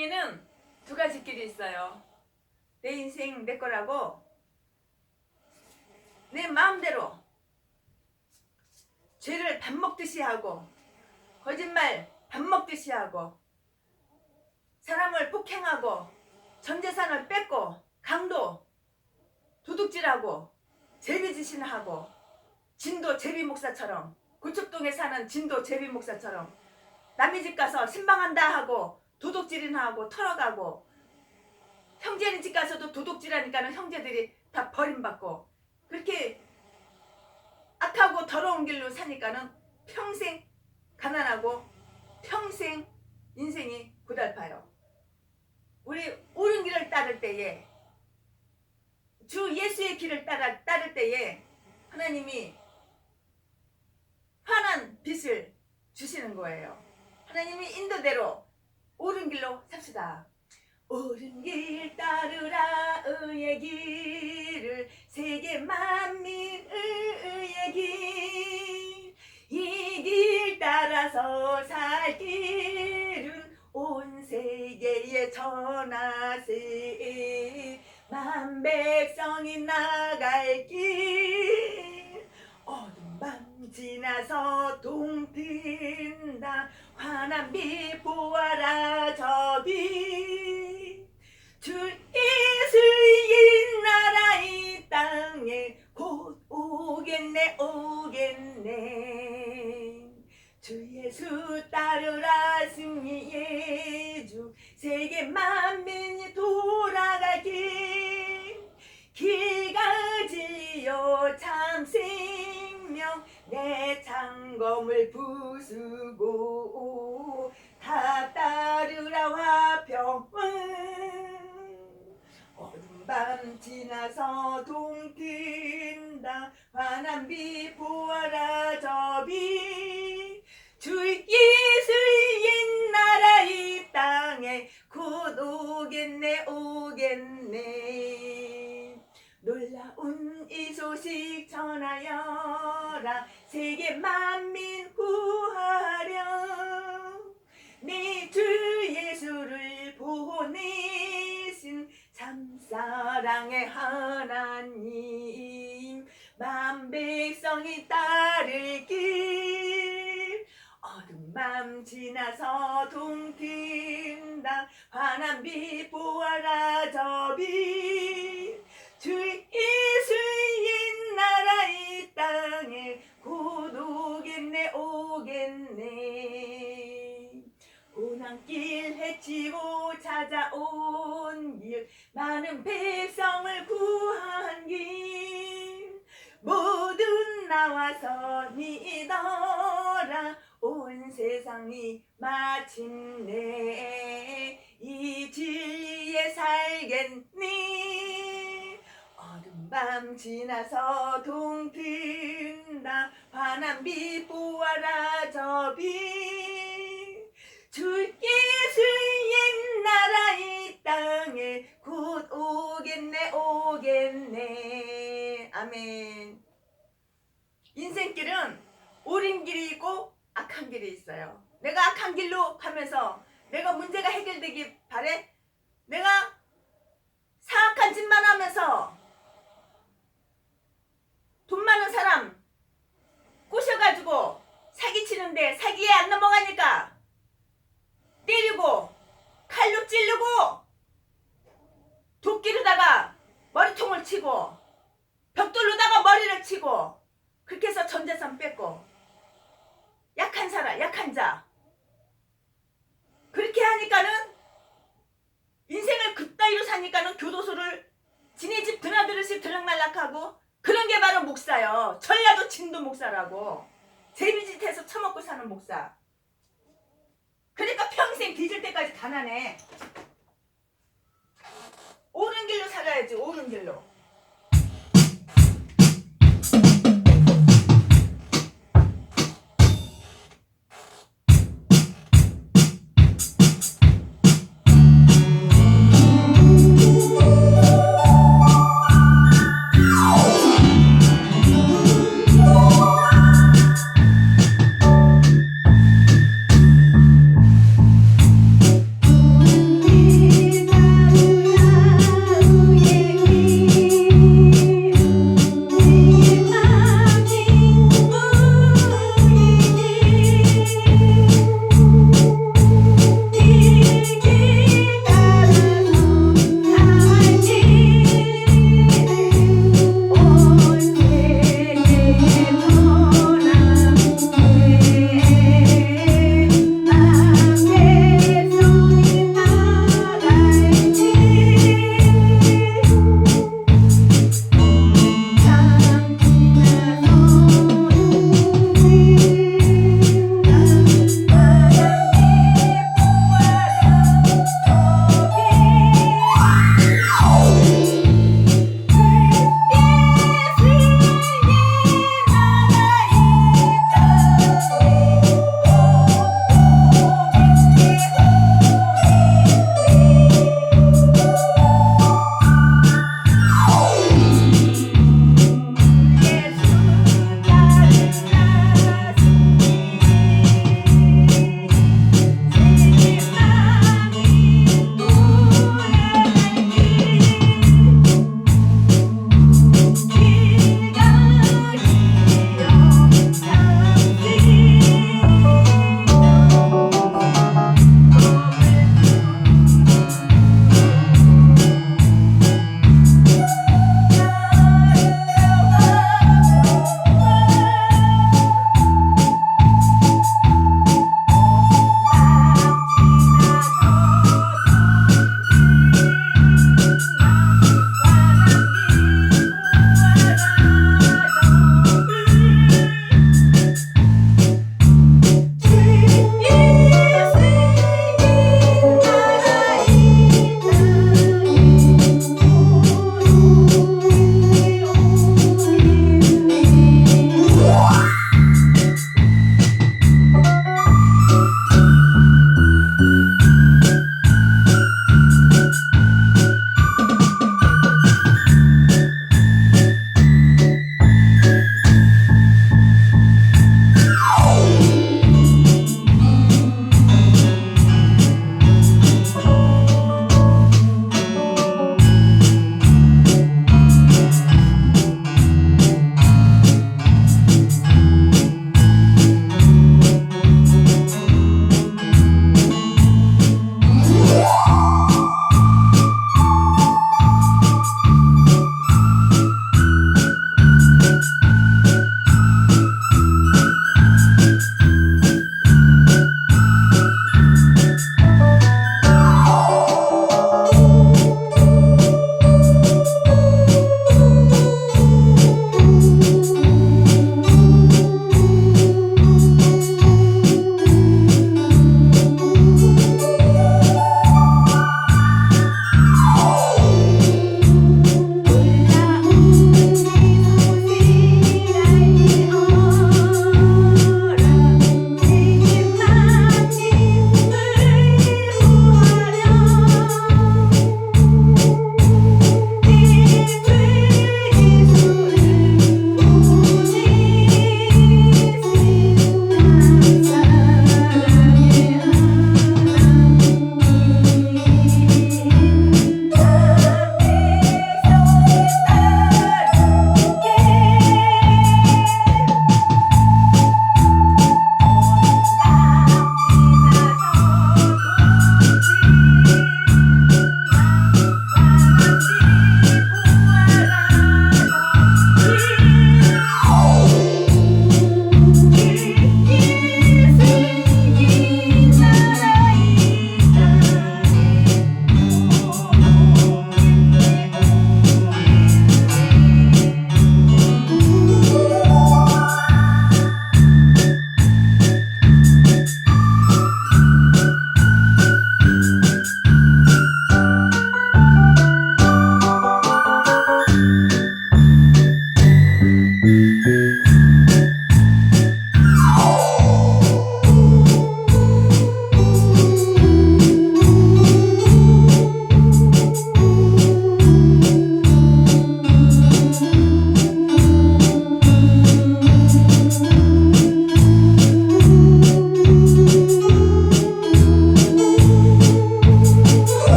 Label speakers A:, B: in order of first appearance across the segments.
A: 인생에는 두 가지 길이 있어요. 내 인생 내 거라고 내 마음대로 죄를 밥 먹듯이 하고 거짓말 밥 먹듯이 하고 사람을 폭행하고 전 재산을 뺏고 강도 도둑질하고 제비짓이나 하고 진도 제비 목사처럼 고척동에 사는 진도 제비 목사처럼 남의 집 가서 신방한다 하고 도둑질이나 하고 털어가고 형제네 집 가서도 도둑질하니까는 형제들이 다 버림받고 그렇게 악하고 더러운 길로 사니까는 평생 가난하고 평생 인생이 고달파요. 우리 옳은 길을 따를 때에 주 예수의 길을 따라 따를 때에 하나님이 환한 빛을 주시는 거예요. 하나님이 인도대로 옳은 길로 삽시다. 옳은 길 따르라 의의 길을 세계 만민 의의 길. 이 길 따라서 살 길은 온 세계에 전하세 만 백성이 나갈 길 어둠 밤 지나서 동튼다 환한 빛 보아라 저비. 주 예수의 나라 이 땅에 곧 오겠네 오겠네. 주 예수 따르라 승리의 주 세계 만민이 창검을 부수고 다 따르라 화평은. 어둠 밤 지나서 동튼다. 환한 빛 보아라 저비. 주 예수의 나라 이 땅에 곧 오겠네 오겠네. 놀라운 이 소식 전하여라. 세계 만 사랑의 하나님 만 백성이 따를 길. 어둠 밤 지나서 동튼다 환한 빛 보아라 저비. 주 예수의 나라 이 땅에 곧 오겠네 오겠네. 고난길 헤치고 찾아온 길 많은 백 나와서 믿어라. 온 세상이 마침내 이 진리에 살겠니? 어둠 밤 지나서 동튼다 환한 빛 보아라 저비. 주 예수의 나라 이 땅에 곧 오겠네 오겠네. 아멘 인생길은 옳은 길이 있고 악한 길이 있어요. 내가 악한 길로 가면서 내가 문제가 해결되기 바래? 내가 사악한 짓만 하면서 돈 많은 사람 꼬셔가지고 사기치는데 사기에 안 넘어가니까 때리고 칼로 찌르고 도끼로다가 머리통을 치고 벽돌로다가 해서 전 재산 뺏고 약한 사람 약한 자 그렇게 하니까는 인생을 그따위로 사니까는 교도소를 지네 집 드나들듯이 들락날락하고 그런 게 바로 목사요 전라도 진도 목사라고 제비짓해서 처먹고 사는 목사 그러니까 평생 뒤질 때까지 가난해. 옳은 길로 살아야지, 옳은 길로.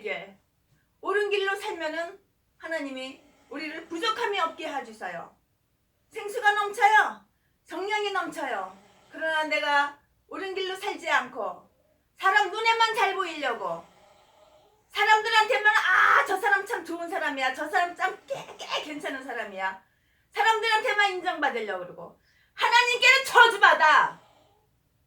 A: 길. 옳은 길로 살면은 하나님이 우리를 부족함이 없게 해주세요. 생수가 넘쳐요. 성령이 넘쳐요. 그러나 내가 옳은 길로 살지 않고 사람 눈에만 잘 보이려고 사람들한테만 아 저 사람 참 좋은 사람이야 저 사람 참 꽤, 꽤 괜찮은 사람이야 사람들한테만 인정받으려고 그러고 하나님께는 저주받아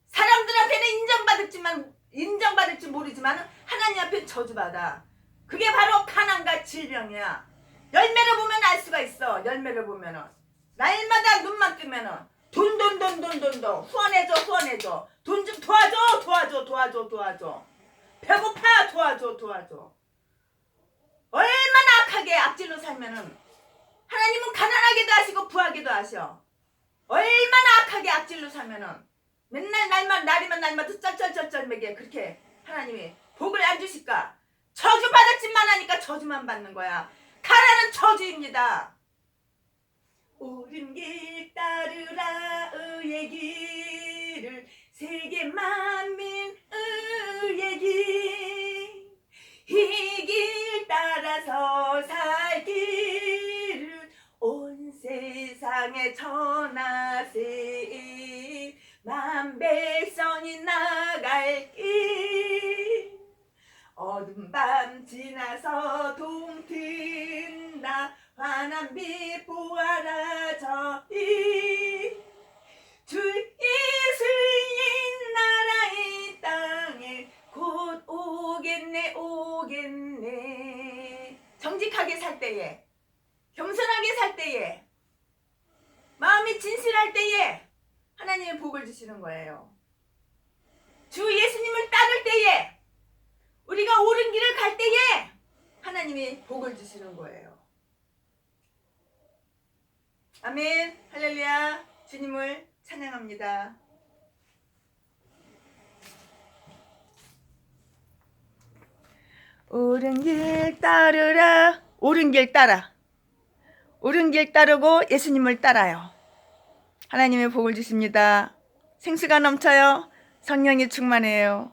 A: 사람들한테는 인정받을지만 인정받을 줄 모르지만 하나님 앞에 저주받아. 그게 바로 가난과 질병이야. 열매를 보면 알 수가 있어. 열매를 보면은. 날마다 눈만 뜨면은. 돈 돈 돈 돈 돈 돈. 후원해줘 후원해줘. 돈 좀 도와줘 도와줘 도와줘 도와줘. 배고파 도와줘 도와줘. 얼마나 악하게 악질로 살면은 하나님은 가난하게도 하시고 부하게도 하셔. 얼마나 악하게 악질로 살면은 맨날 날만 날이면 날마다 쩔쩔쩔쩔 매게 그렇게 하나님이 복을 안 주실까? 저주 받았지만 하니까 저주만 받는 거야. 가라는 저주입니다. 옳은 길 따르라 의의 길을 세계 만민 의의 길 이 길 따라서 살 길을 온 세상에 전하 정직하게 살 때에 겸손하게 살 때에 마음이 진실할 때에 하나님의 복을 주시는 거예요 주 예수님을 따를 때에 우리가 옳은 길을 갈 때에 하나님이 복을 주시는 거예요. 아멘. 할렐루야. 주님을 찬양합니다. 옳은 길 따르라. 옳은 길 따라. 옳은 길 따르고 예수님을 따라요. 하나님의 복을 주십니다. 생수가 넘쳐요. 성령이 충만해요.